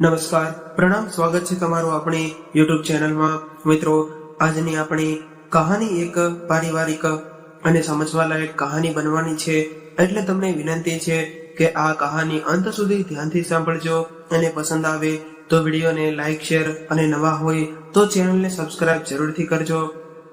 નમસ્કાર. પ્રણામ. સ્વાગત છે તમારું આપણી યુટ્યુબ ચેનલમાં. મિત્રો, આજની આપણી કહાની એક પારિવારિક અને સમજવા લાયક કહાની બનવાની છે. એટલે તમને વિનંતી છે કે આ કહાની અંત સુધી ધ્યાનથી સાંભળજો અને પસંદ આવે તો વિડીયોને લાઇક શેર અને નવા હોય તો ચેનલને સબસ્ક્રાઇબ જરૂરથી કરજો.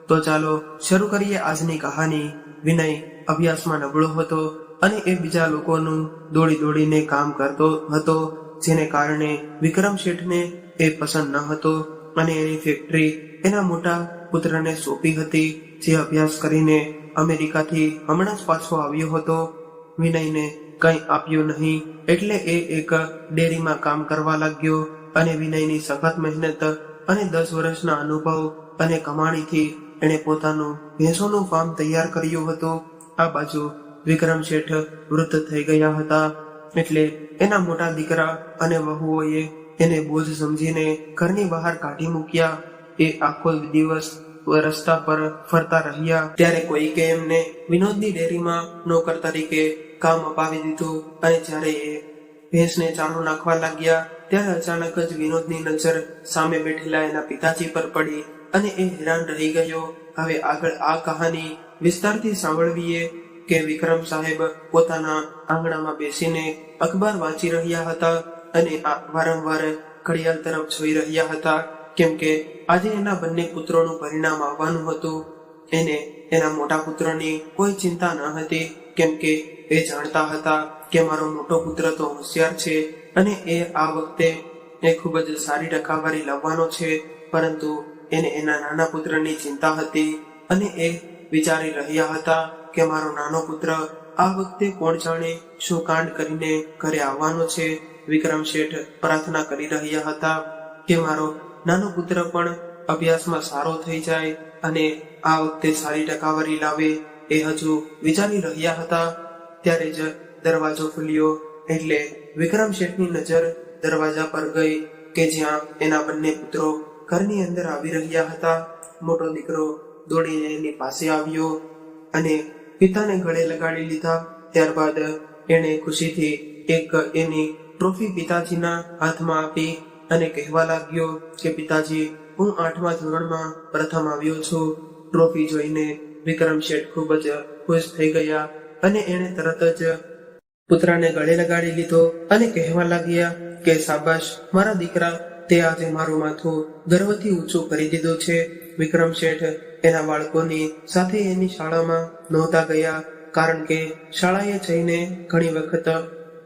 તો ચાલો શરૂ કરીએ આજની કહાની. વિનય અભ્યાસમાં નબળો હતો અને એ બીજા લોકોનું દોડી દોડીને કામ કરતો હતો. જેને કારણે વિક્રમ શેઠને એ પસંદ ન હતો અને એની ફેક્ટરી એના મોટા પુત્રને સોંપી હતી. જે અભ્યાસ કરીને અમેરિકાથી હમણાં જ પાછો આવ્યો હતો. વિનયને કંઈ આપ્યું નહીં, એટલે એ એક ડેરીમાં કામ કરવા લાગ્યો અને વિનયની સખત મહેનત અને દસ વર્ષના અનુભવ અને કમાણીથી એણે પોતાનું ભેંસોનું ફાર્મ તૈયાર કર્યું હતું. આ બાજુ વિક્રમ શેઠ વૃદ્ધ થઈ ગયા હતા. એટલે એના મોટા દીકરા અને વહુઓએ એને બોજ સમજીને ઘરની બહાર કાઢી મૂક્યા. એ આખો દિવસ રસ્તા પર ફરતા રહ્યા. ત્યારે કોઈકે એમને વિનોદની ડેરીમાં નોકર તરીકે કામ અપાવી દીધું અને જ્યારે એ ભેંસને ચારો નાખવા લાગ્યા. ત્યારે અચાનક જ વિનોદની નજર સામે બેઠેલા એના પિતાજી પર પડી અને એ હેરાન રહી ગયો. હવે આગળ આ કહાની વિસ્તારથી સાંભળવીએ. કે વિક્રમ સાહેબ પોતાના આંગણામાં બેસીને અખબાર વાંચી રહ્યા હતા અને વારંવાર ઘડિયાળ તરફ જોઈ રહ્યા હતા, કેમ કે આજે એના બંને પુત્રોનું પરિણામ આવવાનું હતું. એને એના મોટા પુત્રની કોઈ ચિંતા ન હતી, કેમ કે એ જાણતા હતા કે મારો મોટો પુત્ર તો હોશિયાર છે અને એ આ વખતે એ ખૂબ જ સારી ટકાવારી લાવવાનો છે, પરંતુ એને એના નાના પુત્રની ચિંતા હતી અને એ વિચારી રહ્યા હતા કે મારો નાનો પુત્ર આ વખતે કોણ જાણે શું કાંડ કરીને ઘરે આવવાનો છે? વિક્રમ શેઠ પ્રાર્થના કરી રહ્યા હતા કે મારો નાનો પુત્ર પણ અભ્યાસમાં સારો થઈ જાય અને આ વખતે સારી ટકાવારી લાવે એ હજુ વિચારી રહ્યા હતા. ત્યારે જ દરવાજો ખુલ્યો એટલે વિક્રમ શેઠની નજર દરવાજા પર ગઈ કે જ્યાં એના બંને પુત્રો ઘરની અંદર આવી રહ્યા હતા. મોટો દીકરો દોડીને એની પાસે આવ્યો અને પિતાને ગળે લગાડી લીધા. ત્યારબાદ એણે ખુશીથી એક એની ટ્રોફી પિતાજીના હાથમાં આપી અને કહેવા લાગ્યો કે, પિતાજી, હું આઠમા ધોરણમાં પ્રથમ આવ્યો છું. ટ્રોફી જોઈને વિક્રમ શેઠ ખૂબ જ ખુશ થઈ ગયા અને એણે તરત જ પુત્રને ગળે લગાડી લીધો અને કહેવા લાગ્યા કે સાબાશ મારા દીકરા, તે આજે મારું માથું ગર્વથી ઊંચું કરી દીધું છે. વિક્રમ શેઠ એના બાળકોની સાથે એની શાળામાં નહોતા ગયા, કારણ કે શાળાએ જઈને ઘણી વખત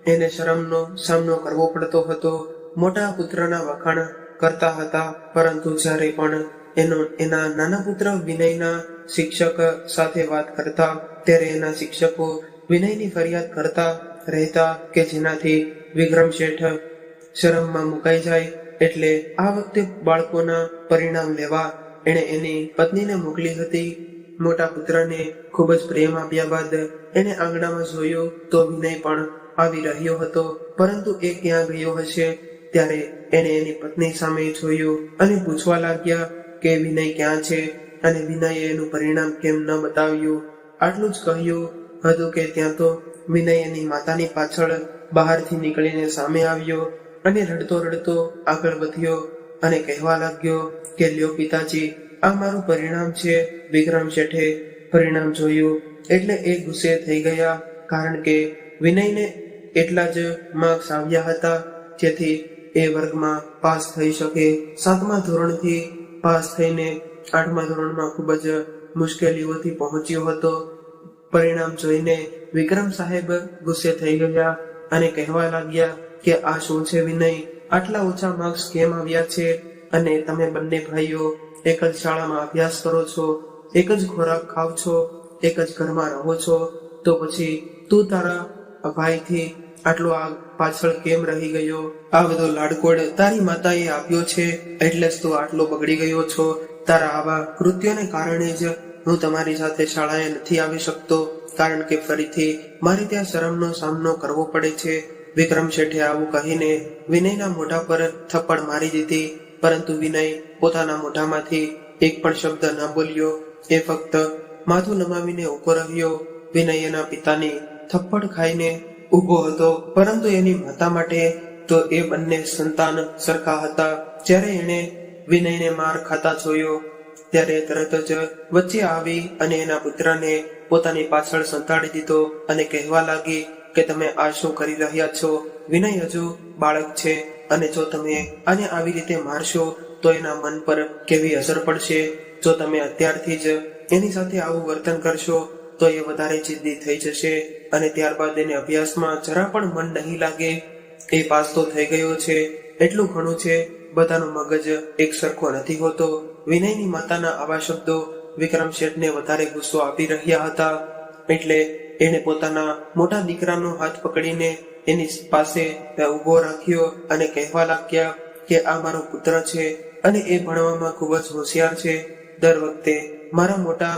એને શરમનો સામનો કરવો પડતો હતો. મોટા પુત્રના વખાણ કરતા હતા, પરંતુ જ્યારે પણ એનો, એના નાના પુત્ર વિનયના શિક્ષક સાથે વાત કરતા, ત્યારે એના શિક્ષકો વિનયની ફરિયાદ કરતા રહેતા કે જેનાથી વિક્રમ શેઠ શરમમાં મુકાઈ જાય, એટલે આ વખતે બાળકોના પરિણામ લેવા એણે એની પત્નીને મોકલી હતી. મોટા પુત્રને ખૂબ જ પ્રેમ આપ્યા બાદ એને આંગણામાં જોયો તો વિનય પણ આવી રહ્યો હતો. પરંતુ એ ક્યાં ગયો હશે? ત્યારે એણે એની પત્ની સામે જોયું અને પૂછવા લાગ્યા કે વિનય ક્યાં છે? અને વિનયે એનું પરિણામ કેમ ન બતાવ્યું? આટલું જ કહ્યું હતું કે ત્યાં તો વિનય એની માતાની પાછળ બહારથી નીકળીને સામે આવ્યો અને રડતો રડતો આગળ વધ્યો. અને કહેવા લાગ્યો કે, લ્યો પિતાજી, આ મારું પરિણામ છે. વિક્રમ શેઠે પરિણામ જોયું. એટલે એ ગુસ્સે થઈ ગયા, કારણ કે વિનયને એટલા જ માર્ક્સ આવ્યા હતા, જેથી એ વર્ગમાં પાસ થઈ શકે. સાતમા ધોરણથી પાસ થઈને આઠમા ધોરણમાં ખૂબ જ મુશ્કેલીઓથી પહોંચ્યો હતો. પરિણામ જોઈને વિક્રમ સાહેબ ગુસ્સે થઈ ગયા અને કહેવા લાગ્યા કે, આ શું છે વિનય? આટલા ઓછા માર્ક્સ કેમ આવ્યા છે? અને તમે બંને ભાઈઓ એક જ શાળામાં અભ્યાસ કરો છો, એક જ ખોરાક ખાવ છો, એક જ ઘરમાં રહો છો, તો પછી તું તારા ભાઈથી આટલો આ પાછળ કેમ રહી ગયો? આ બધો લાડકોડ તારી માતાએ આપ્યો છે, એટલે જ તું આટલો બગડી ગયો છો. તારા આવા કૃત્યોને કારણે જ હું તમારી સાથે શાળાએ નથી આવી શકતો, કારણ કે ફરીથી મારે ત્યાં શરમનો સામનો કરવો પડે છે. વિક્રમ શેઠે આવું કહીને વિનયના મોઢા પર થપ્પડ મારી દીધી, પરંતુ વિનય પોતાના મોઢામાંથી એક પણ શબ્દ ન બોલ્યો. એ ફક્ત માથું નમાવીને ઊભો રહ્યો. વિનય એના પિતાની થપ્પડ ખાઈને ઊભો હતો, પરંતુ એની માતા માટે તો એ બંને સંતાન સરખા હતા. જ્યારે એણે વિનયને માર ખાતા જોયો, ત્યારે તરત જ વચ્ચે આવી અને એના પુત્રને પોતાની પાછળ સંતાડી દીધો અને કહેવા લાગી કે તમે આ શું કરી રહ્યા છો? વિનય હજુ બાળક છે અને જો તમે આને આવી રીતે મારશો, તો એના મન પર કેવી અસર પડશે? જો તમે અત્યારથી જ એની સાથે આવું વર્તન કરશો, તો એ વધારે જિદ્દી થઈ જશે અને ત્યારબાદ એને અભ્યાસમાં જરા પણ મન નહીં લાગે. એ પાસ તો થઈ ગયો છે, એટલું ઘણું છે, બધાનું મગજ એક સરખો નથી હોતો. વિનયની માતાના આવા શબ્દો વિક્રમ શેઠને વધારે ગુસ્સો આપી રહ્યા હતા. એટલે એને પોતાના મોટા દીકરાનો હાથ પકડીને એની પાસે ઊભો રાખ્યો અને કહેવા લાગ્યા કે આ મારો પુત્ર છે અને એ ભણવામાં ખૂબ જ હોશિયાર છે. દર વખતે મારા મોટા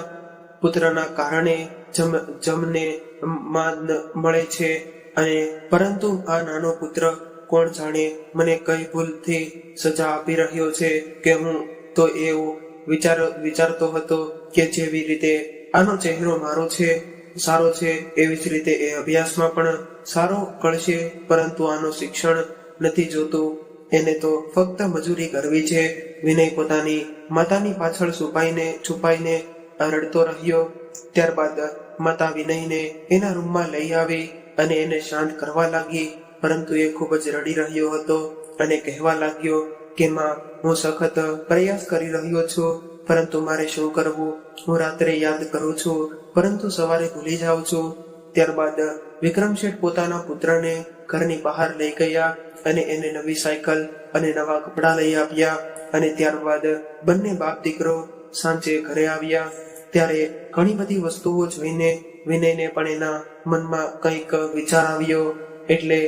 પુત્રના કારણે જમ, જમને માન મળે છે અને પરંતુ આ નાનો પુત્ર કોણ જાણે મને કઈ ભૂલથી સજા આપી રહ્યો છે કે હું તો એવું વિચાર, વિચારતો હતો કે જેવી રીતે આનો ચહેરો મારો છે સારો છે એવી જ રીતે એ અભ્યાસમાં પણ સારો કરશે, પરંતુ આનું શિક્ષણ નથી જોતું. એને તો ફક્ત મજૂરી કરવી છે. વિનય પોતાની માતાની પાછળ છુપાઈને છુપાઈને રડતો રહ્યો. ત્યારબાદ માતા વિનયને એના રૂમમાં લઈ આવી અને એને શાંત કરવા લાગી, પરંતુ એ ખૂબ જ રડી રહ્યો હતો અને કહેવા લાગ્યો કે, માં, હું સખત પ્રયાસ કરી રહ્યો છું. પરંતુ મારે શું કરવું? હું રાત્રે યાદ કરું છું, પરંતુ સવારે ભૂલી જાઉં છું. ત્યારબાદ વિક્રમ શેઠ પોતાના પુત્રને ઘરની બહાર લઈ ગયા અને એને નવી સાયકલ અને નવા કપડાં લઈ આપ્યા અને ત્યારબાદ બંને બાપ દીકરો સાંજે ઘરે આવ્યા. ત્યારે ઘણી બધી વસ્તુઓ જોઈને વિનયને પણ એના મનમાં કંઈક વિચાર આવ્યો. એટલે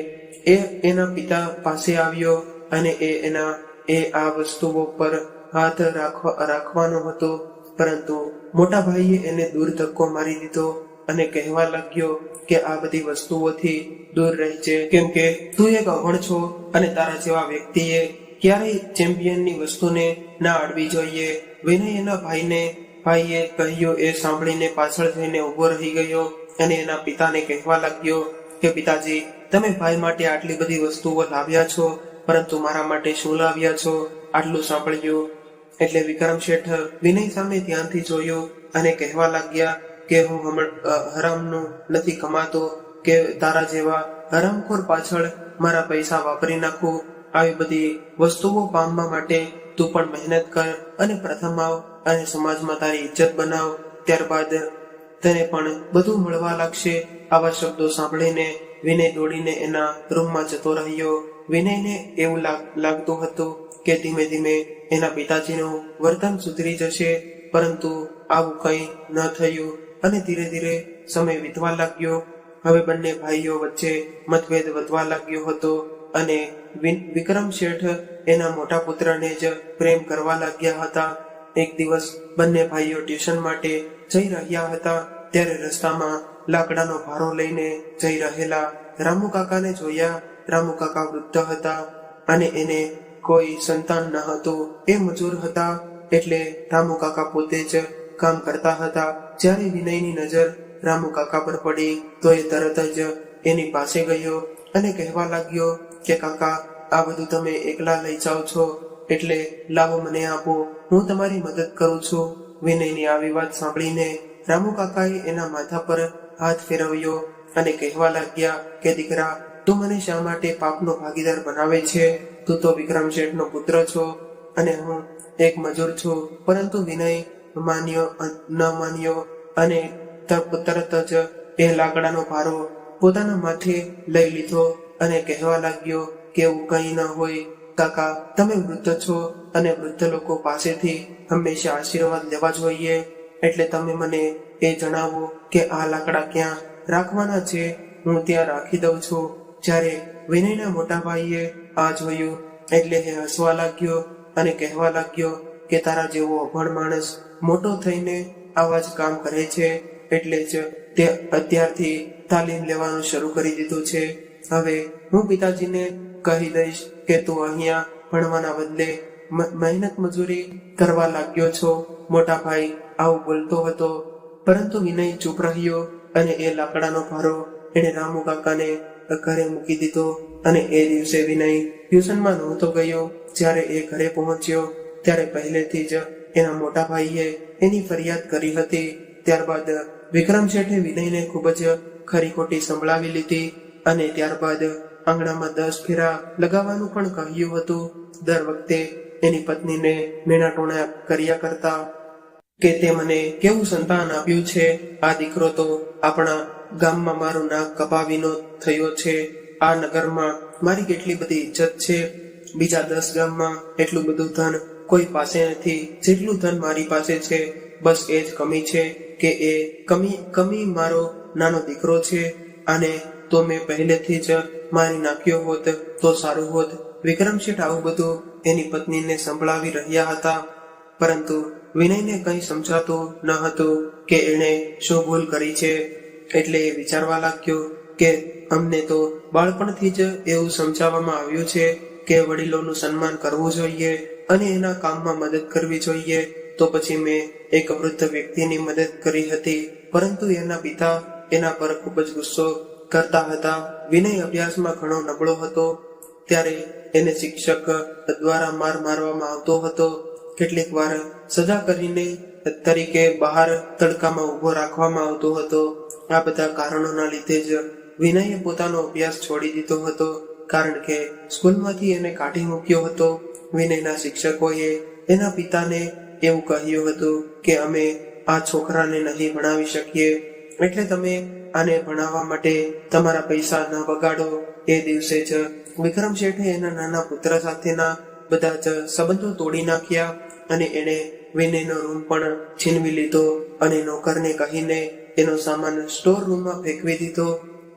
એ એના પિતા પાસે આવ્યો અને એ એના એ આ વસ્તુઓ પર હાથ રાખવા રાખવાનો હતો. પરંતુ મોટા ભાઈએ એને દૂર ધક્કો મારી દીધો અને કહેવા લાગ્યો કે આ બધી વસ્તુઓથી દૂર રહેજે કેમ કે તું એક અભણ છો અને તારા જેવા વ્યક્તિએ ક્યારેય ચેમ્પિયનની વસ્તુને ના અડવી જોઈએ. વિનય એના ભાઈને ભાઈએ કહ્યું, એ સાંભળીને પાછળ જઈને ઊભો રહી ગયો અને એના પિતાને કહેવા લાગ્યો કે, પિતાજી, તમે ભાઈ માટે આટલી બધી વસ્તુઓ લાવ્યા છો, પરંતુ મારા માટે શું લાવ્યા છો? આટલું સાંભળ્યું એટલે વિક્રમ શેઠ વિનય સામે ધ્યાનથી જોયો અને કહેવા લાગ્યા કે હું હરામનું નથી કમાતો, કે તારા જેવા હરામખોર પાછળ મારા પૈસા વાપરી નાખું. આવી બધી વસ્તુઓ પામવા માટે તું પણ મહેનત કર અને પ્રથમ આવ અને સમાજમાં તારી ઇજ્જત બનાવ. ત્યારબાદ તને પણ બધું મળવા લાગશે. આવા શબ્દો સાંભળીને વિનય દોડીને એના રૂમમાં જતો રહ્યો. વિનયને એવું લાગતું હતું કે ધીમે ધીમે એના પિતાજીનું વર્તન સુધરી જશે, પરંતુ આવું કંઈ ન થયું અને ધીરે ધીરે સમય વીતવા લાગ્યો. હવે બંને ભાઈઓ વચ્ચે મતભેદ વધવા લાગ્યો હતો અને વિક્રમ શેઠ એના મોટા પુત્રને જ પ્રેમ કરવા લાગ્યા હતા. એક દિવસ બંને ભાઈઓ ટ્યુશન માટે જઈ રહ્યા હતા, ત્યારે રસ્તામાં લાકડાનો ભારો લઈને જઈ રહેલા રામુ કાકાને જોયા. રામુ કાકા વૃદ્ધ હતા અને એને કોઈ સંતાન ન હતું. એ મજૂર હતા એટલે રામુ કાકા પોતે જ કામ કરતા હતા. જ્યારે વિનયની નજર રામુ કાકા પર પડી, તો એ તરત જ એની પાસે ગયો અને કહેવા લાગ્યો કે, કાકા, આ બધું તમે એકલા લઈ જાઓ છો, એટલે લાવો મને આપો. હું તમારી મદદ કરું છું. વિનયની આવી વાત સાંભળીને રામુ કાકાએ એના માથા પર હાથ ફેરવ્યો અને કહેવા લાગ્યા કે, દીકરા, તું મને શા માટે પાપનો ભાગીદાર બનાવે છે? તું તો વિક્રમ શેઠનો પુત્ર છો અને હું એક મજૂર છું. પરંતુ વિનય માન્યો ન માન્યો અને તરત જ એ લાકડાનો ભારો પોતાના માથે લઈ લીધો અને કહેવા લાગ્યો કે એવું કંઈ ન હોય. કાકા, તમે વૃદ્ધ છો અને વૃદ્ધ લોકો પાસેથી હંમેશા આશીર્વાદ લેવા જોઈએ. એટલે તમે મને એ જણાવો કે આ લાકડા ક્યાં રાખવાના છે? હું ત્યાં રાખી દઉં છું. જ્યારે વિનયના મોટા ભાઈએ આ જોયું એટલે એ હસવા લાગ્યો અને કહેવા લાગ્યો કે તારા જેવો અભણ માણસ મોટો થઈને આવા જ કામ કરે છે એટલે જ તે અત્યારથી તાલીમ લેવાનું શરૂ કરી દીધું છે. હવે હું પિતાજીને કહી દઈશ કે તું અહીંયા ભણવાના બદલે મહેનત મજૂરી કરવા લાગ્યો છો. મોટા ભાઈ આવું બોલતો હતો. પરંતુ વિનય ચૂપ રહ્યો અને એ લાકડાનો ભારો એણે રામુ કાકાને ઘરે મૂકી દીધો અને એ દિવસે વિનય ટ્યુશનમાં નહોતો ગયો. જ્યારે એ ઘરે પહોંચ્યો, ત્યારે પહેલેથી જ એના મોટા ભાઈએ એની ફરિયાદ કરી હતી. ત્યારબાદ વિક્રમ શેઠે વિનયને ખૂબ જ ખરી ખોટી સંભળાવી લીધી અને ત્યારબાદ આંગણામાં દસ ફેરા લગાવવાનું પણ કહ્યું હતું. દર વખતે એની પત્નીને મેણા ટોણા કર્યા કરતા કે તે મને કેવું સંતાન આપ્યું છે? આ દીકરો તો આપણા ગામમાં મારું નાક કપાવીનો થયો છે. આ નગરમાં મારી કેટલી બધી ઇજ્જત છે. બીજા દસ ગામમાં એટલું બધું ધન કોઈ પાસે નથી. જેટલું ધન મારી પાસે છે, બસ એ જ કમી છે કે એ કમી કમી મારો નાનો દીકરો છે. અને તો મેં પહેલેથી જ મારી નાખ્યો હોત, તો સારું હોત. વિક્રમ શેઠ આવું બધું એની પત્નીને સંભળાવી રહ્યા હતા. પરંતુ વિનયને કંઈ સમજાતું ન હતું કે એણે શું ભૂલ કરી છે. એટલે એ વિચારવા લાગ્યો કે અમને તો બાળપણથી જ એવું સમજાવવામાં આવ્યું છે કે વડીલોનું સન્માન કરવું જોઈએ અને એના કામમાં મદદ કરવી જોઈએ. તો પછી મેં એક વૃદ્ધ વ્યક્તિની મદદ કરી હતી, પરંતુ એના પિતા એના પર ખૂબ જ ગુસ્સો કરતા હતા. વિનય અભ્યાસમાં ઘણો નબળો હતો. ત્યારે એને શિક્ષક દ્વારા માર મારવામાં આવતો હતો. કેટલીક વાર સજા કરીને તરીકે બહાર તડકામાં ઊભો રાખવામાં આવતો હતો. આ બધા કારણોના લીધે જ વિનયે પોતાનો અભ્યાસ છોડી દીધો હતો. કારણ કે સ્કૂલમાંથી એને કાઢી મૂક્યો હતો. વિનયના શિક્ષકોએ એના પિતાને એવું કહ્યું હતું કે, અમે આ છોકરાને નહીં ભણાવી શકીએ. એટલે તમે આને ભણાવવા માટે તમારા પૈસા ન બગાડો એ દિવસે જ વિક્રમ શેઠે એના નાના પુત્ર સાથેના બધા જ સંબંધો તોડી નાખ્યા અને એણે વિનયનો રૂમ પણ છીનવી લીધો અને નોકરને કહીને એનો સામાન સ્ટોર રૂમમાં ફેંકવી દીધો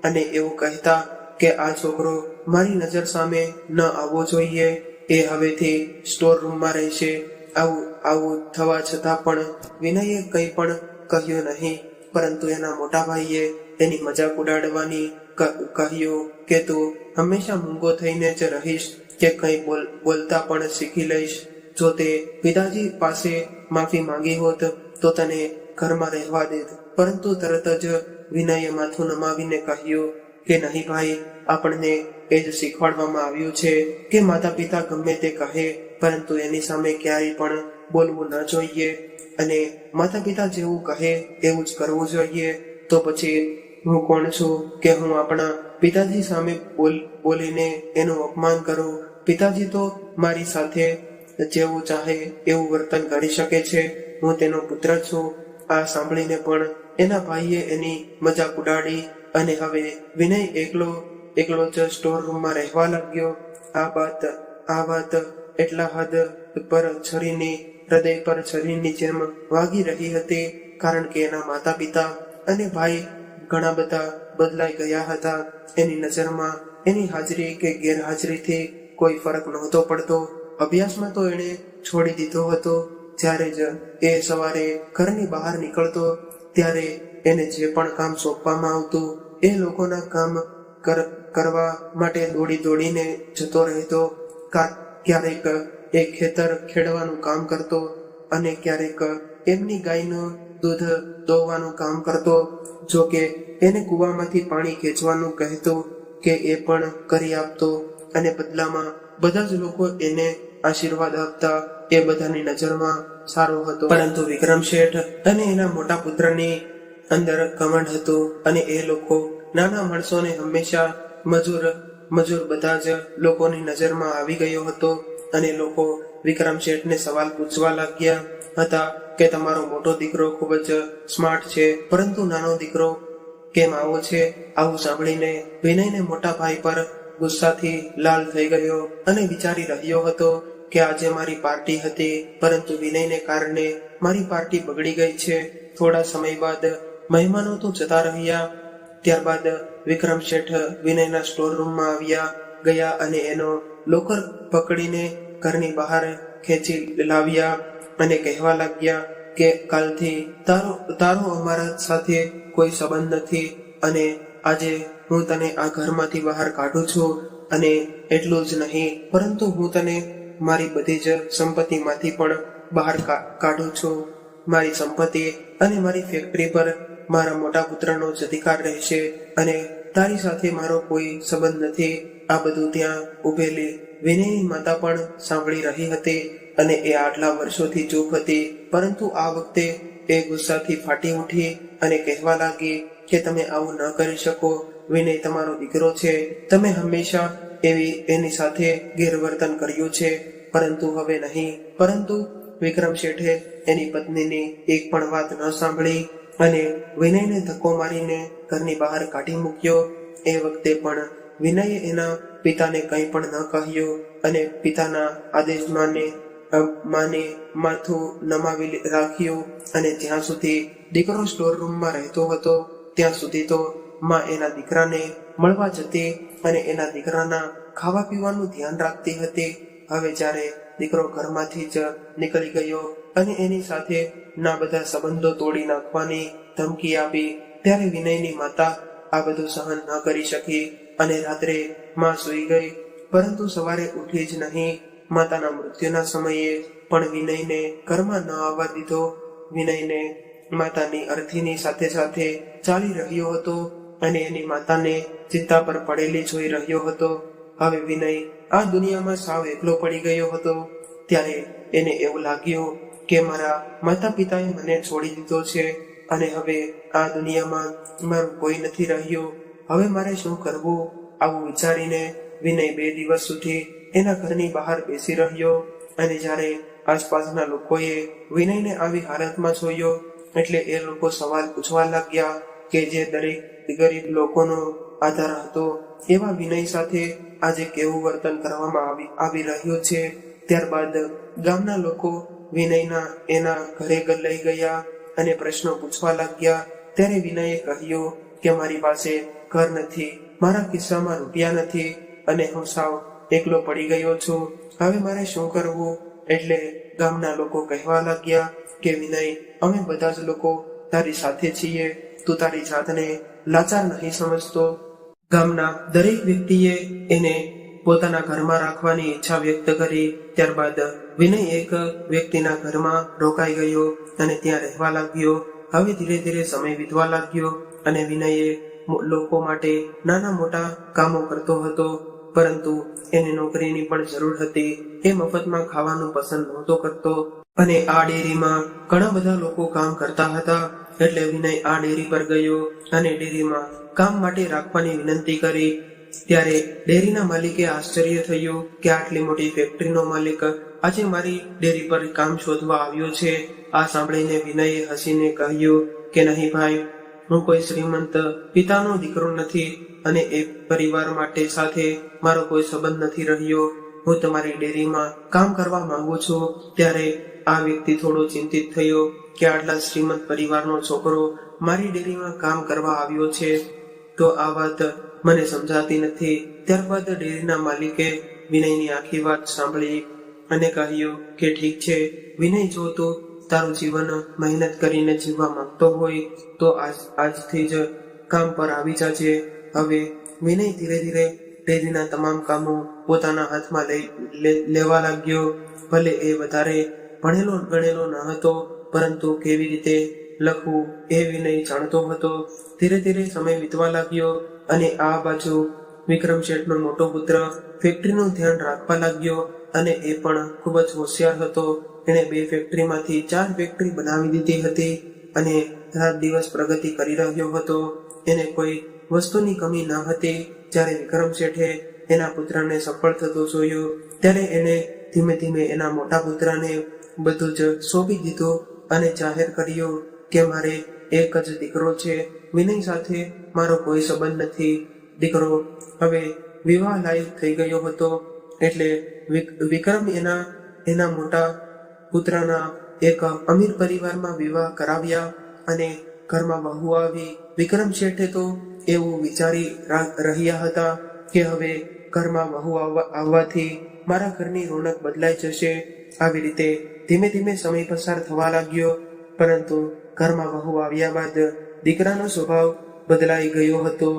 અને એવું કહેતા કે આ છોકરો મારી નજર સામે ન આવવો જોઈએ. એ હવેથી સ્ટોર રૂમમાં રહેશે. આવું આવું થવા છતાં પણ વિનયે કંઈ પણ કહ્યું નહીં. પરંતુ એના મોટા ભાઈએ એની મજાક ઉડાડવાની કહ્યું કે તું હંમેશા મૂંગો થઈને જ રહીશ કે કંઈ બોલ, બોલતા પણ શીખી લઈશ. જો તે પિતાજી પાસે માફી માંગી હોત, તો તને ઘરમાં રહેવા દેત. પરંતુ તરત જ વિનયે માથું નમાવીને કહ્યું કે, નહીં ભાઈ, આપણને એ જ શીખવાડવામાં આવ્યું છે કે માતા પિતા ગમે તે કહે, પરંતુ એની સામે ક્યારેય પણ બોલવું ન જોઈએ. અને માતા પિતા જેવું કહે, એવું જ કરવું જોઈએ. તો પછી હું કોણ છું કે હું આપણા પિતાજી સામે બોલ, બોલીને એનું અપમાન કરું? પિતાજી તો મારી સાથે જેવું ચાહે એવું વર્તન કરી શકે છે. હું તેનો પુત્ર છું. આ સાંભળીને પણ એના ભાઈએ એની મજાક ઉડાડી અને હવે વિનય એકલો એકલો જ સ્ટોર રૂમમાં રહેવા લાગ્યો. આ વાત આ વાત એટલા હદ પર છરીની, હૃદય પર છરીની જેમ વાગી રહી હતી કારણ કે એના માતા પિતા અને ભાઈ ઘણા બધા બદલાઈ ગયા હતા. એની નજરમાં એની હાજરી કે ગેરહાજરીથી કોઈ ફરક નહોતો પડતો. અભ્યાસમાં તો એણે છોડી દીધો હતો. જ્યારે જ એ સવારે ઘરની બહાર નીકળતો, ત્યારે એને જે પણ કામ સોંપવામાં આવતું, એ લોકોના કામ કર- કરવા માટે દોડી દોડીને જતો રહેતો. ક્યારેક એ ખેતર ખેડવાનું કામ કરતો અને ક્યારેક એમની ગાયનું દૂધ દોવાનું કામ કરતો. જો કે એને કૂવામાંથી પાણી ખેંચવાનું કહેતો કે એ પણ કરી આપતો. અને બદલામાં બધા જ લોકો એને આશીર્વાદ આપતા એ બધાની નજરમાં સારો હતો. પરંતુ વિક્રમ શેઠ અને એના મોટા પુત્રની અંદર કમંડ હતું અને એ લોકો નાના માણસોને હંમેશા મજૂર મજૂર બધા જ લોકોની નજરમાં આવી ગયો હતો અને લોકો વિક્રમ શેઠને સવાલ પૂછવા લાગ્યા હતા કે તમારો મોટો દીકરો ખૂબ જ સ્માર્ટ છે, પરંતુ નાનો દીકરો કેમ આવો છે? આવું સાંભળીને વિનયને મોટા ભાઈ પર ગુસ્સાથી લાલ થઈ ગયો અને વિચારી રહ્યો હતો કે આજે મારી પાર્ટી હતી, પરંતુ વિનયને કારણે મારી પાર્ટી બગડી ગઈ છે. થોડા સમય બાદ મહેમાનો તો જતા રહ્યા. ત્યારબાદ વિક્રમ શેઠ વિનયના સ્ટોર રૂમમાં આવ્યા, ગયા અને એનો લોકર પકડીને ઘરની બહાર ખેંચી લાવ્યા અને કહેવા લાગ્યા કે કાલથી તારો તારો અમારા સાથે કોઈ સંબંધ નથી અને આજે હું તને આ ઘરમાંથી બહાર કાઢું છું અને એટલું જ નહીં, પરંતુ હું તને મારી બધી જ સંપત્તિમાંથી પણ બહાર કાઢું છું. મારી સંપત્તિ અને મારી ફેક્ટરી પર મારા મોટા પુત્રનો જ અધિકાર રહેશે અને તારી સાથે મારો કોઈ સંબંધ નથી. આ બધું ત્યાં ઉભેલી વિનયની માતા પણ સાંભળી રહી હતી અને એ આટલા વર્ષોથી ચૂપ હતી, પરંતુ આ વખતે એ ગુસ્સાથી ફાટી ઉઠી અને કહેવા લાગી કે તમે આવું ન કરી શકો. વિનય તમારો દીકરો છે. તમે હંમેશા એવી એની સાથે ગેરવર્તન કર્યું છે. પરંતુ હવે નહીં. પરંતુ વિક્રમ શેઠે એની પત્નીની એક પણ વાત ન સાંભળી અને વિનયને ધક્કો મારીને ઘરની બહાર કાઢી મૂક્યો. એ વખતે પણ વિનયે એના પિતાને કંઈ પણ ન કહ્યું અને પિતાના આદેશ માને માને માથું નમાવી રાખ્યું અને જ્યાં સુધી દીકરો સ્ટોર રૂમમાં રહેતો હતો, ત્યાં સુધી તો માં એના દીકરાને મળવા જતી અને એના દીકરાના ખાવા પીવાનું ધ્યાન રાખતી હતી. હવે જ્યારે દીકરો ઘરમાંથી જ નીકળી ગયો અને એની સાથે ના બધા સંબંધો તોડી નાખવાની ધમકી આપી, ત્યારે વિનયની માતા આ બધું સહન ન કરી શકી અને રાત્રે માં સૂઈ ગઈ. પરંતુ સવારે ઉઠી જ નહીં. માતાના મૃત્યુના સમયે પણ વિનયને ઘરમાં ન આવવા દીધો. વિનયને માતાની અર્થીની સાથે સાથે ચાલી રહ્યો હતો. અને એની માતાને ચિંતા પર પડેલી જોઈ રહ્યો હતો. હવે વિનય આ દુનિયામાં સાવ એકલો પડી ગયો હતો. ત્યારે એને એવું લાગ્યું કે મારા માતા પિતાએ મને છોડી દીધો છે અને હવે આ દુનિયામાં મારું કોઈ નથી રહ્યું. હવે મારે શું કરવું? આવું વિચારીને વિનય બે દિવસ સુધી એના ઘરની બહાર બેસી રહ્યો અને જ્યારે આસપાસના લોકોએ વિનયને આવી હાલતમાં જોયો એટલે એ લોકો સવાલ પૂછવા લાગ્યા કે જે દરેક ગરીબ લોકોનો આધાર હતો, એવા વિનય સાથે આજે કેવું વર્તન કરવામાં આવી આવી રહ્યું છે. ત્યારબાદ ગામના લોકો વિનયના એના ઘરે ઘર લઈ ગયા અને પ્રશ્નો પૂછવા લાગ્યા. ત્યારે વિનયે કહ્યું કે મારી પાસે ઘર નથી, મારા ખિસ્સામાં રૂપિયા નથી અને હું સાવ એકલો પડી ગયો છું. હવે મારે શું કરવું? એટલે ગામના લોકો કહેવા લાગ્યા કે વિનય, અમે બધા જ લોકો તારી સાથે છીએ. તું તારી જાતને લાચાર નહીં સમજતો. ગામના દરેક વ્યક્તિએ એને પોતાના ઘરમાં રાખવાની ઈચ્છા વ્યક્ત કરી. ત્યારબાદ વિનય એક વ્યક્તિના ઘરમાં રોકાઈ ગયો અને ત્યાં રહેવા લાગ્યો. હવે ધીરે ધીરે સમય વીતવા લાગ્યો અને વિનયે લોકો માટે નાના મોટા કામો કરતો હતો. પરંતુ એને નોકરીની પણ જરૂર હતી. એ મફતમાં ખાવાનું પસંદ નહોતો કરતો અને આ ડેરીમાં ઘણા બધા લોકો કામ કરતા હતા. એટલે વિનય આ ડેરી પર ગયો અને ડેરીમાં કામ માટે રાખવાની વિનંતી કરી. ત્યારે ડેરીના માલિકે આશ્ચર્ય થયું કે આટલી મોટી ફેક્ટરીનો માલિક આજે મારી ડેરી પર કામ શોધવા આવ્યો છે. આ સાંભળીને વિનયે હસીને કહ્યું કે નહીં ભાઈ, હું કોઈ શ્રીમંત પિતાનો દીકરો નથી અને એ પરિવાર માટે સાથે મારો કોઈ સંબંધ નથી રહ્યો. હું તમારી ડેરીમાં કામ કરવા માંગુ છું. ત્યારે આ વ્યક્તિ થોડો ચિંતિત થયો. કે આટલા શ્રીમંત પરિવારનો છોકરો મારી ડેરીમાં કામ કરવા આવ્યો છે? તો આ વાત મને સમજાતી નથી. ત્યારબાદ ડેરીના માલિકે વિનયની આખી વાત સાંભળી અને કહ્યું કે ઠીક છે, વિનય જો તું તારું જીવન મહેનત કરીને જીવવા માંગતો હોય, તો આજ, આજથી જ કામ પર આવી જાજે. હવે વિનય ધીરે ધીરે ડેરીના તમામ કામો પોતાના હાથમાં લઈ લેવા લાગ્યો. ભલે એ વધારે ભણેલો ગણેલો ન હતો પરંતુ કેવી રીતે લખવું એ વિનય જાણતો હતો. ધીરે ધીરે સમય વીતવા લાગ્યો અને આ બાજુ વિક્રમ શેઠનો મોટો પુત્ર ફેક્ટરીનું ધ્યાન રાખવા લાગ્યો અને એ પણ ખૂબ જ હોશિયાર હતો. એણે બે ફેક્ટરીમાંથી ચાર ફેક્ટરી બનાવી દીધી હતી અને રાત દિવસ પ્રગતિ કરી રહ્યો હતો. એને કોઈ વસ્તુની કમી ન હતી. જ્યારે વિક્રમ શેઠે એના પુત્રને સફળ થતો જોયો, ત્યારે એણે ધીમે ધીમે એના મોટા પુત્રને બધું જ સોંપી દીધું અને જાહેર કર્યું કે મારે એક જ દીકરો છે. વિનય સાથે મારો કોઈ સંબંધ નથી. દીકરો હવે વિવાહ લાયક થઈ ગયો હતો. એટલે વિક્રમ એના એના મોટા પુત્રના એક અમીર પરિવારમાં વિવાહ કરાવ્યા અને ઘરમાં બહુ આવી. વિક્રમ શેઠે તો એવું વિચારી રહ્યા હતા કે હવે ઘરમાં બહુ આવવા- આવવાથી મારા ઘરની રોનક બદલાઈ જશે. આવી રીતે ધીમે ધીમે સમય પસાર થવા લાગ્યો, પરંતુ ઘરમાં વહુ આવ્યા બાદ દીકરાનો સ્વભાવ બદલાઈ ગયો હતો.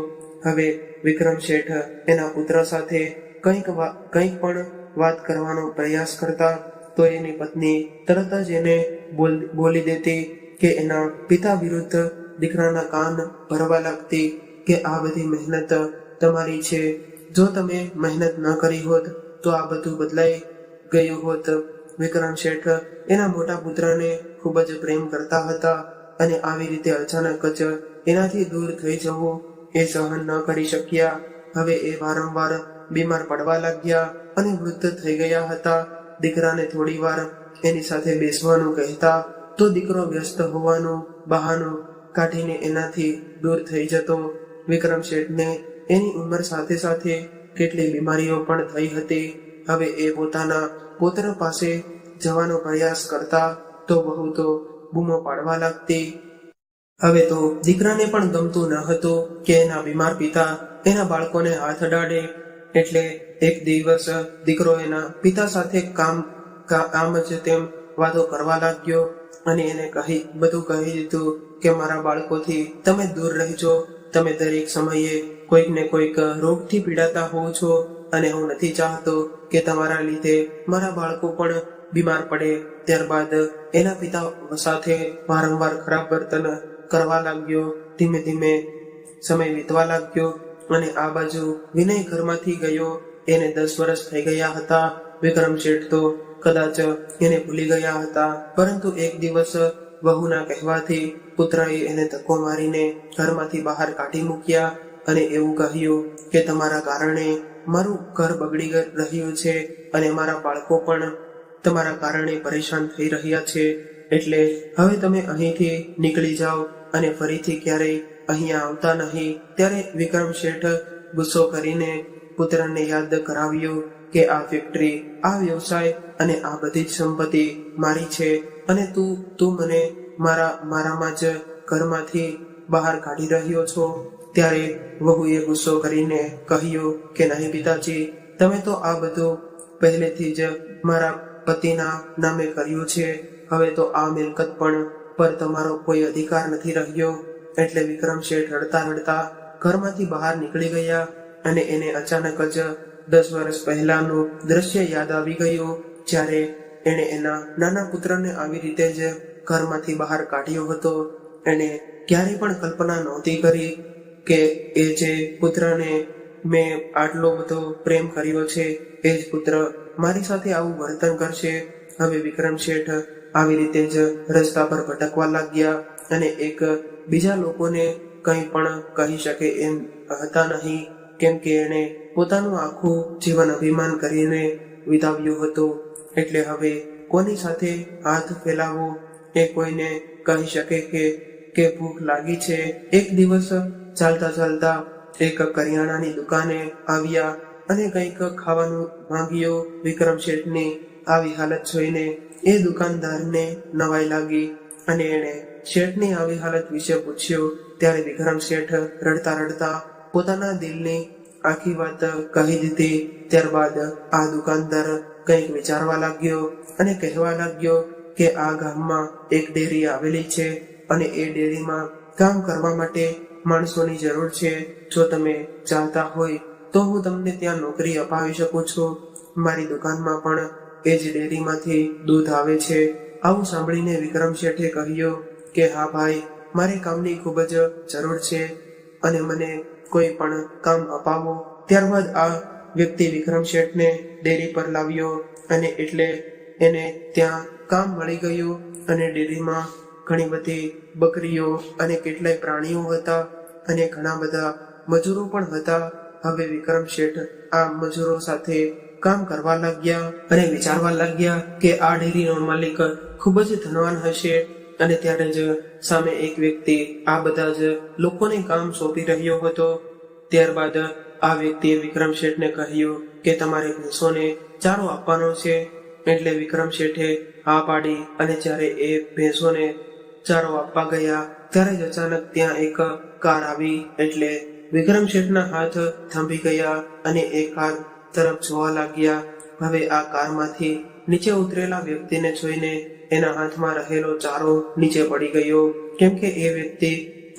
હવે વિક્રમ શેઠ એના પુત્ર સાથે કંઈક કંઈક પણ વાત કરવાનો પ્રયાસ કરતા, તો એની પત્ની તરત જ એને બોલી દેતી કે એના પિતા વિરુદ્ધ દીકરાના કાન ભરવા લાગતી કે આ બધી મહેનત તમારી છે. જો તમે મહેનત ન કરી હોત, તો આ બધું બદલાઈ ગયું હોત. વિક્રમ શેઠ એના મોટા પુત્રને ખૂબ જ પ્રેમ કરતા હતા અને આવી રીતે અચાનક જ એનાથી દૂર થઈ જવું એ સહન ન કરી શક્યા. હવે એ વારંવાર બીમાર પડવા લાગ્યા અને વૃદ્ધ થઈ ગયા હતા. દીકરાને થોડી વાર એની સાથે બેસવાનું કહેતા તો દીકરો વ્યસ્ત હોવાનું બહાનું કાઢીને એનાથી દૂર થઈ જતો. વિક્રમ શેઠને એની ઉંમર સાથે સાથે કેટલી બીમારીઓ પણ થઈ હતી. હવે એ પોતાના પુત્ર પાસે જવાનો પ્રયાસ કરતા તો બહુ તો બૂમો પાડવા લાગતી. હવે તો દીકરાને પણ ગમતું ન હતું કે એના બીમાર પિતા એના બાળકોને હાથ અડાડે એટલે એક દિવસ દીકરો એના પિતા સાથે કામ, કા- આમ જ તેમ વાતો કરવા લાગ્યો અને એને કહી, બધું કહી દીધું કે મારા બાળકોથી તમે દૂર રહેજો. તમે દરેક સમયે કોઈક ને કોઈક રોગથી પીડાતા હોવ છો. અને હું નથી ચાહતો કે તમારા લીધે મારા બાળકો પણ બીમાર પડે. ત્યારબાદ એના પિતા સાથે વારંવાર ખરાબ વર્તન કરવા લાગ્યો. ધીમે ધીમે સમય વીતવા લાગ્યો અને આ બાજુ વિનય ઘરમાંથી ગયો. એને દસ વર્ષ થઈ ગયા હતા. વિક્રમ શેઠ તો કદાચ એને ભૂલી ગયા હતા. પરંતુ એક દિવસ વહુના કહેવાથી પુત્રએ એને ધક્કો મારીને ઘરમાંથી બહાર કાઢી મૂક્યા. અને એવું કહ્યું કે તમારા કારણે મારું ઘર બગડી રહ્યું છે અને મારા બાળકો પણ તમારા કારણે પરેશાન થઈ રહ્યા છે. એટલે હવે તમે અહીંથી નીકળી જાઓ અને ફરીથી ક્યારેય અહીંયા આવતા નહીં. ત્યારે વિક્રમ શેઠ ગુસ્સો કરીને પુત્રને યાદ કરાવ્યું કે આ ફેક્ટરી, આ વ્યવસાય અને આ બધી જ સંપત્તિ મારી છે અને તું તું મને મારા, મારામાં જ ઘરમાંથી બહાર કાઢી રહ્યો છો. ત્યારે વહુએ ગુસ્સો કરીને કહ્યું કે, નહીં પિતાજી, તમે તો આ બધું પહેલેથી જ મારા પતિના નામે કર્યું છે. હવે તો આ મિલકત પણ પર તમારો કોઈ અધિકાર નથી રહ્યો. એટલે વિક્રમ શેઠ રડતા રડતા ઘરમાંથી બહાર નીકળી ગયા અને એને અચાનક જ દસ વર્ષ પહેલાનું દ્રશ્ય યાદ આવી ગયું, જ્યારે એણે એના નાના પુત્રને આવી રીતે જ ઘરમાંથી બહાર કાઢ્યો હતો. એણે ક્યારેય પણ કલ્પના નહોતી કરી કે એ જે પુત્રને મેં આટલો બધો પ્રેમ કર્યો છે, એ જ પુત્ર મારી સાથે આવું વર્તન કરશે? હવે વિક્રમ શેઠ આવી રીતે જ રસ્તા પર ભટકવા લાગ્યા અને એક બીજા લોકોને કંઈ પણ કહી શકે એમ હતા નહીં, કેમ કે એણે પોતાનું આખું જીવન અભિમાન કરીને વિતાવ્યું હતું. એટલે હવે કોની સાથે હાથ ફેલાવો એ કોઈને કહી શકે કે કે ભૂખ લાગી છે? એક દિવસ ચાલતા ચાલતા એક કરિયાણાની દુકાને આવ્યા અને કંઈક ખાવાનું માંગ્યો. વિક્રમ શેઠની આવી હાલત જોઈને એ દુકાનદારને નવાઈ લાગી અને એણે શેઠની આવી હાલત વિશે પૂછ્યું. ત્યારે વિક્રમ શેઠ રડતા રડતા પોતાના દિલની આખી વાત કહી દીધી. ત્યારબાદ આ દુકાનદાર કંઈક વિચારવા લાગ્યો અને કહેવા લાગ્યો કે આ ગામમાં એક ડેરી આવેલી છે અને એ ડેરીમાં કામ કરવા માટે માણસોની જરૂર છે. જો તમે ચાહતા હોય તો હું તમને ત્યાં નોકરી અપાવી શકું છું. મારી દુકાનમાં પણ એ જ ડેરીમાંથી દૂધ આવે છે. આવું સાંભળીને વિક્રમ શેઠે કહ્યું કે, હા ભાઈ, મારે કામની ખૂબ જ જરૂર છે અને મને કોઈ પણ કામ અપાવો. ત્યારબાદ આ વ્યક્તિ વિક્રમ શેઠને ડેરી પર લાવ્યો અને એટલે એને ત્યાં કામ મળી ગયું અને ડેરીમાં ઘણી બધી બકરીઓ અને કેટલાય પ્રાણીઓ હતા અને ઘણા બધા મજૂરો પણ હતા. હવે વિક્રમ શેઠ આ મજૂરો સાથે કામ કરવા લાગ્યા અને વિચારવા લાગ્યા કે આ ડેરીનો માલિક ખૂબ જ ધનવાન હશે અને ત્યારે જ સામે એક વ્યક્તિ આ બધા જ લોકોને કામ સોંપી રહ્યો હતો. ત્યારબાદ આ વ્યક્તિએ વિક્રમ શેઠને કહ્યું કે તમારે ભેંસોને ચારો આપવાનો છે. એટલે વિક્રમ શેઠે હા પાડી અને જ્યારે એ ભેંસોને ચારો આપવા ગયા. ત્યારે જ અચાનક ત્યાં એક કાર આવી એટલે વિક્રમ શેઠના હાથ થંભી ગયા અને એ કાર તરફ જોવા લાગ્યા. હવે આ કારમાંથી નીચે ઉતરેલા વ્યક્તિને જોઈને એના હાથમાં રહેલો ચારો નીચે પડી ગયો. કેમ કે એ વ્યક્તિ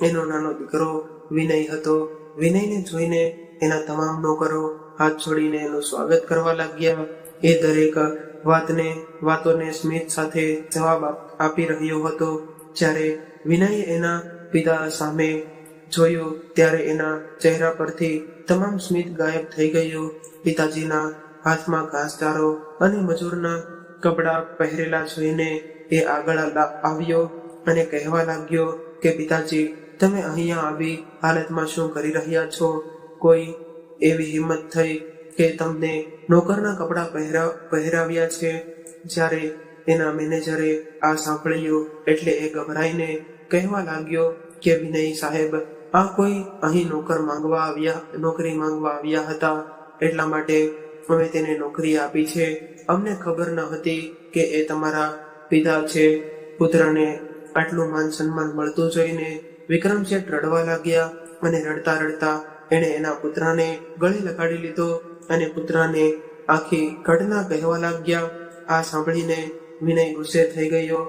એનો નાનો દીકરો વિનય હતો. વિનયને જોઈને એના તમામ નોકરો હાથ છોડીને એનું સ્વાગત કરવા લાગ્યા. એ દરેક વાતને, વાતોને સ્મિત સાથે જવાબ આપી રહ્યો હતો. જ્યારે વિનય એના પિતા સામે જોયું ત્યારે એના ચહેરા પરથી તમામ સ્મિત ગાયબ થઈ ગયું. પિતાજીના હાથમાં ઘાસચારો અને મજૂરના કપડાં પહેરેલા જોઈને એ આગળ આવ્યો અને કહેવા લાગ્યો કે, પિતાજી, તમે અહીંયા આવી હાલતમાં શું કરી રહ્યા છો? કોઈ એવી હિંમત થઈ કે તમને નોકરના કપડાં પહેરા, પહેરાવ્યા છે? જ્યારે એના મેનેજરે આ સાંભળ્યું એટલે એ ગભરાઈને કહેવા લાગ્યો કે વિનય સાહેબ, આ કોઈ અહીં નોકર માંગવા આવ્યા, નોકરી માંગવા આવ્યા હતા? એટલા માટે અમે તેને નોકરી આપી છે. અમને ખબર ન હતી કે એ તમારા પિતા છે. પુત્રને આટલું માન સન્માન મળતું જોઈને વિક્રમ શેઠ રડવા લાગ્યા અને રડતા રડતા એણે એના પુત્રને ગળે લગાડી લીધો અને પુત્રને આખી ઘટના કહેવા લાગ્યા. આ સાંભળીને વિનય ગુસ્સે થઈ ગયો.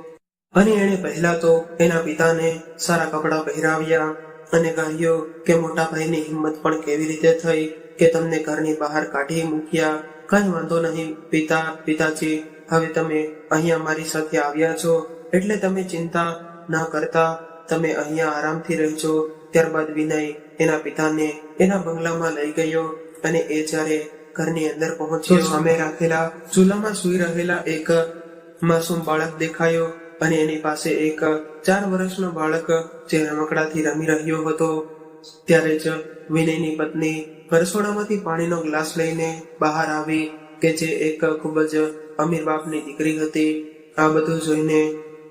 અને એણે પહેલા તો એના પિતાને સારા કપડાં પહેરાવ્યા અને કહ્યું કે મોટા ભાઈની હિંમત પણ કેવી રીતે થઈ કે તમને ઘરની બહાર કાઢી મૂક્યા? કઈ વાંધો નહીં, પિતા, પિતાજી, હવે તમે અહીંયા મારી સાથે આવ્યા છો. એટલે તમે ચિંતા ના કરતા, તમે અહીંયા આરામથી રહેજો. ત્યારબાદ વિનય એના પિતાને એના બંગલામાં લઈ ગયો અને એ જ્યારે ઘરની અંદર પહોંચ્યો, સામે રાખેલા ચૂલામાં સૂઈ રહેલા એક માસૂમ બાળક દેખાયો અને એની પાસે એક ચાર વર્ષનો બાળક જે રમકડાથી રમી રહ્યો હતો. ત્યારે જ વિનયની પત્ની રસોડામાંથી પાણીનો ગ્લાસ લઈને બહાર આવી કે જે એક ખૂબ જ અમીર બાપની દીકરી હતી. આ બધું જોઈને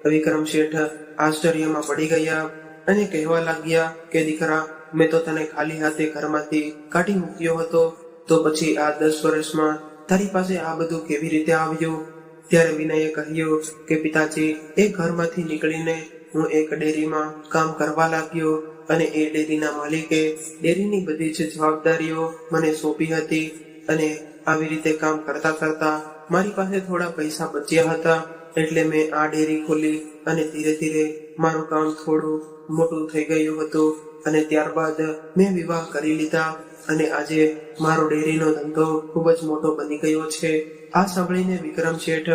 વિક્રમ શેઠ આશ્ચર્યમાં પડી ગયા અને કહેવા લાગ્યા કે, દીકરા, મેં તો તને ખાલી હાથે ઘરમાંથી કાઢી મૂક્યો હતો. તો પછી આ દસ વર્ષમાં તારી પાસે આ બધું કેવી રીતે આવ્યું? ત્યારે વિનયે કહ્યું કે, પિતાજી, એ ઘરમાંથી નીકળીને હું એક ડેરીમાં કામ કરવા લાગ્યો અને એ ડેરીના માલિકે ડેરીની બધી જ જવાબદારીઓ મને સોંપી હતી અને આવી રીતે કામ કરતા કરતા મારી પાસે થોડા પૈસા બચ્યા હતા. એટલે મેં આ ડેરી ખોલી અને ધીરે ધીરે મારું કામ થોડું મોટું થઈ ગયું હતું અને ત્યારબાદ મેં વિવાહ કરી લીધા અને આજે મારો ડેરીનો ધંધો ખૂબ જ મોટો બની ગયો છે. આ સાંભળીને વિક્રમ શેઠ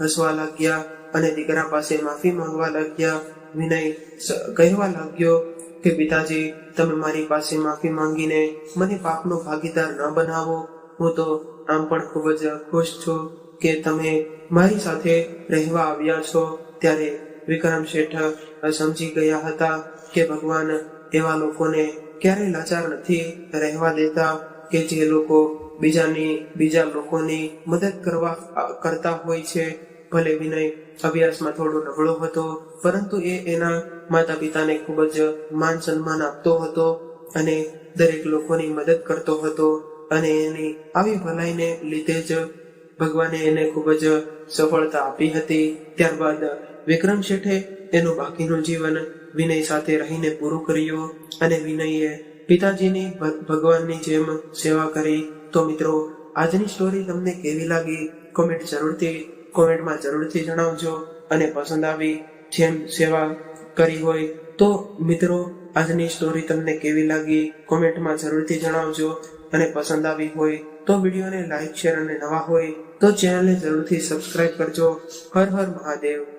હસવા લાગ્યા અને દીકરા પાસે માફી માંગવા લાગ્યા. વિનય કહેવા લાગ્યો કે, પિતાજી, તમે મારી પાસે માફી માંગીને મને પાપનો ભાગીદાર ન બનાવો. હું તો આમ પણ ખૂબ જ ખુશ છું કે તમે મારી સાથે રહેવા આવ્યા છો. ત્યારે વિક્રમ શેઠ સમજી ગયા હતા કે, ભગવાન એવા લોકોને ક્યારેય લાચાર નથી રહેવા દેતા કે જે લોકો બીજાની, બીજા લોકોની મદદ કરવા કરતા હોય છે. ભલે વિનય અભ્યાસમાં થોડો નબળો હતો, પરંતુ એ એના માતા પિતાને ખૂબ જ માન સન્માન આપતો હતો અને દરેક લોકોની મદદ કરતો હતો અને એની આવી ભલાઈને લીધે જ ભગવાને એને ખૂબ જ સફળતા આપી હતી. ત્યારબાદ વિક્રમ શેઠે એનું બાકીનું જીવન વિનય સાથે રહીને પૂરું કર્યું અને વિનયે પિતાજીની ભગવાનની જેમ સેવા કરી તો મિત્રો, આજની સ્ટોરી તમને કેવી લાગી? કોમેન્ટ જરૂરથી, કોમેન્ટમાં જરૂરથી જણાવજો. અને પસંદ આવી જેમ સેવા કરી હોય તો મિત્રો, આજની સ્ટોરી તમને કેવી લાગી? કોમેન્ટમાં જરૂરથી જણાવજો. અને પસંદ આવી હોય તો વિડીયોને લાઈક શેર અને નવા હોય તો ચેનલને જરૂરથી સબસ્ક્રાઇબ કરજો. હર હર મહાદેવ.